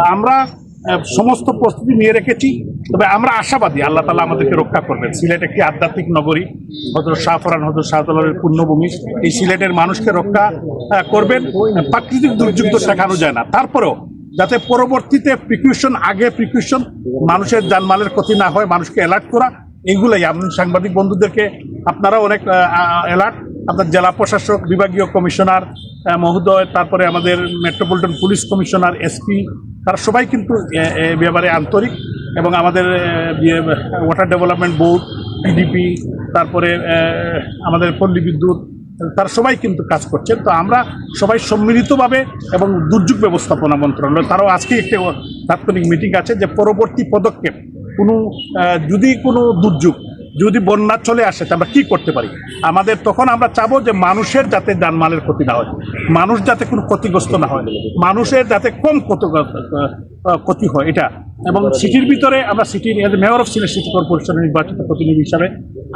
তো আমরা সমস্ত প্রস্তুতি নিয়ে রেখেছি, তবে আমরা আশাবাদী আল্লাহ তালা আমাদেরকে রক্ষা করবেন। সিলেট একটি আধ্যাত্মিক নগরী হজরত শাহফরান হজরত শাহতলারের পুণ্যভূমি। এই সিলেটের মানুষকে রক্ষা করবেন। প্রাকৃতিক দুর্যোগ তো শেখানো যায় না। তারপরেও যাতে পরবর্তীতে প্রিকুশন আগে প্রিকুশন মানুষের জানমালের ক্ষতি না হয়, মানুষকে অ্যালার্ট করা এইগুলাই আমি সাংবাদিক বন্ধুদেরকে আপনারা অনেক অ্যালার্ট আপনার জেলা প্রশাসক, বিভাগীয় কমিশনার মহোদয়, তারপরে আমাদের মেট্রোপলিটন পুলিশ কমিশনার এসপি তারা সবাই কিন্তু ব্যাপারে আন্তরিক এবং আমাদের ওয়াটার ডেভেলপমেন্ট বোর্ড পিডিপি তারপরে আমাদের পল্লী বিদ্যুৎ, তারা সবাই কিন্তু কাজ করছেন তো আমরা সবাই সম্মিলিতভাবে এবং দুর্যোগ ব্যবস্থাপনা মন্ত্রণালয়, তারাও আজকে একটি তাৎক্ষণিক মিটিং আছে যে পরবর্তী পদক্ষেপ, কোনো যদি কোনো দুর্যোগ যদি বন্যা চলে আসে, তা আমরা কি করতে পারি? আমাদের তখন আমরা চাবো যে মানুষের যাতে জানমালের ক্ষতি না হয়, মানুষ যাতে কোনো ক্ষতিগ্রস্ত না হয়, মানুষের যাতে কম ক্ষত ক্ষতি হয়, এটা। এবং সিটির ভিতরে আমরা সিটির মেয়র অফ সিলেট সিটি কর্পোরেশনের নির্বাচিত প্রতিনিধি হিসাবে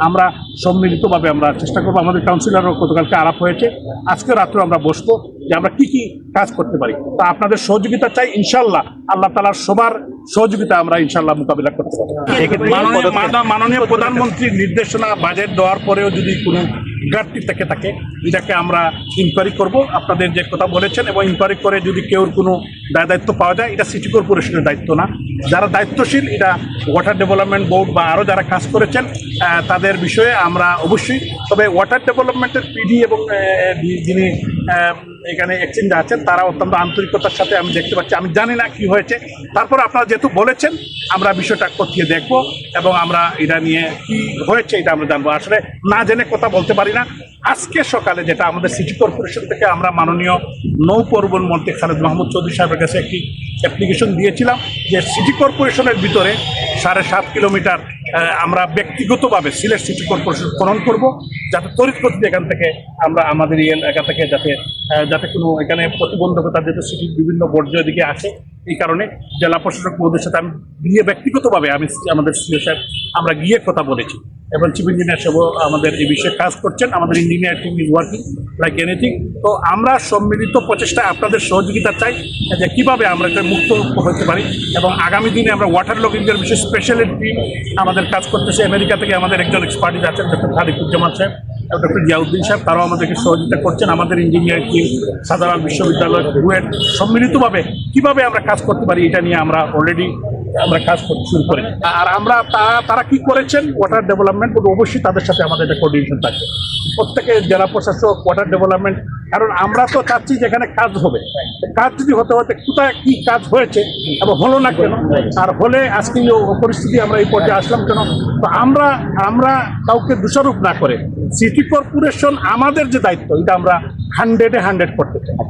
আমরা সম্মিলিতভাবে আমরা চেষ্টা করব। আমাদের কাউন্সিলরও গতকালকে আলাপ হয়েছে। আজকে রাত্রে আমরা বসবো। যে আমরা কি কি কাজ করতে পারি। তা আপনাদের সহযোগিতা চাই ইনশাল্লাহ আল্লাহ তালার সবার সহযোগিতা আমরা ইনশাল্লাহ মোকাবিলা করতে পারব। মাননীয় প্রধানমন্ত্রীর নির্দেশনা বাজেট দেওয়ার পরেও যদি কোনো ঘাটতি থেকে থাকে এটাকে আমরা ইনকোয়ারি করব। আপনাদের যে কথা বলেছেন এবং ইনকোয়ারি করে যদি কেউ কোনো দায় দায়িত্ব পাওয়া যায় এটা সিটি কর্পোরেশনের দায়িত্ব না। যারা দায়িত্বশীল, এটা ওয়াটার ডেভেলপমেন্ট বোর্ড বা আরও যারা কাজ করেছেন তাদের বিষয়ে আমরা অবশ্যই, তবে ওয়াটার ডেভেলপমেন্টের পিডি এবং যিনি এখানে এক্সচেঞ্জ আছেন, তারা অত্যন্ত আন্তরিকতার সাথে আমি দেখতে পাচ্ছি। আমি জানি না কি হয়েছে। তারপর আপনারা যেহেতু বলেছেন, আমরা বিষয়টা খতিয়ে দেখব এবং আমরা এটা নিয়ে কি হয়েছে এটা আমরা জানব। আসলে না জেনে কথা বলতে পারি না। আজকে সকালে যেটা আমাদের সিটি কর্পোরেশন থেকে আমরা মাননীয় নৌ মন্ত্রী খালেদ মাহমুদ চৌধুরী সাহেবের কাছে একটি অ্যাপ্লিকেশন দিয়েছিলাম যে সিটি কর্পোরেশনের ভিতরে সাড়ে সাত কিলোমিটার আমরা ব্যক্তিগতভাবে সিলেট সিটি কর্পোরেশন খনন করব, যাতে তড়িৎ গতিতে এখান থেকে আমরা আমাদের এলাকা থেকে যাতে যাতে কোনো এখানে প্রতিবন্ধকতা যেহেতু সিটির বিভিন্ন বর্জ্য দিকে আসে এই কারণে জেলা প্রশাসক মহোদয়ের সাথে আমি গিয়ে ব্যক্তিগতভাবে আমি আমাদের সিও সাহেব, আমরা গিয়ে কথা বলেছি। এবং চিফ ইঞ্জিনিয়ার সাহেবও আমাদের এই বিষয়ে কাজ করছেন, আমাদের engineer team is working like anything তো আমরা সম্মিলিত প্রচেষ্টায় আপনাদের সহযোগিতা চাই যে কীভাবে আমরা এটা মুক্ত হতে পারি এবং আগামী দিনে আমরা ওয়াটার লগিংয়ের বিষয়ে স্পেশাল টিম আমাদের কাজ করতেছে। আমেরিকা থেকে আমাদের একজন এক্সপার্টিস আছেন ডক্টর খালিকুজ্জামান সাহেব। ডক্টর জিয়াউদ্দিন সাহেব, তারাও আমাদেরকে সহযোগিতা করছেন। আমাদের ইঞ্জিনিয়ারিং টিম সাধারণ বিশ্ববিদ্যালয় বুয়েট সম্মিলিতভাবে কীভাবে আমরা কাজ করতে পারি এটা নিয়ে আমরা অলরেডি আমরা কাজ করতে শুরু করি। আর আমরা তারা তারা কি করেছেন? ওয়াটার ডেভেলপমেন্ট অবশ্যই তাদের সাথে আমাদের একটা কোর্ডিনেশন থাকবে। প্রত্যেকে জেলা প্রশাসক ওয়াটার ডেভেলপমেন্ট কারণ আমরা তো চাচ্ছি যেখানে কাজ হবে। কাজ যদি হতে হতে কোথায় কি কাজ হয়েছে এবং হলো না কেন? আর হলে আজকে পরিস্থিতি আমরা এই পর্যায়ে আসলাম কেন? তো আমরা আমরা কাউকে দোষারোপ না করে সিটি কর্পোরেশন আমাদের যে দায়িত্ব, এটা আমরা হান্ড্রেডে হান্ড্রেড করতে চাই।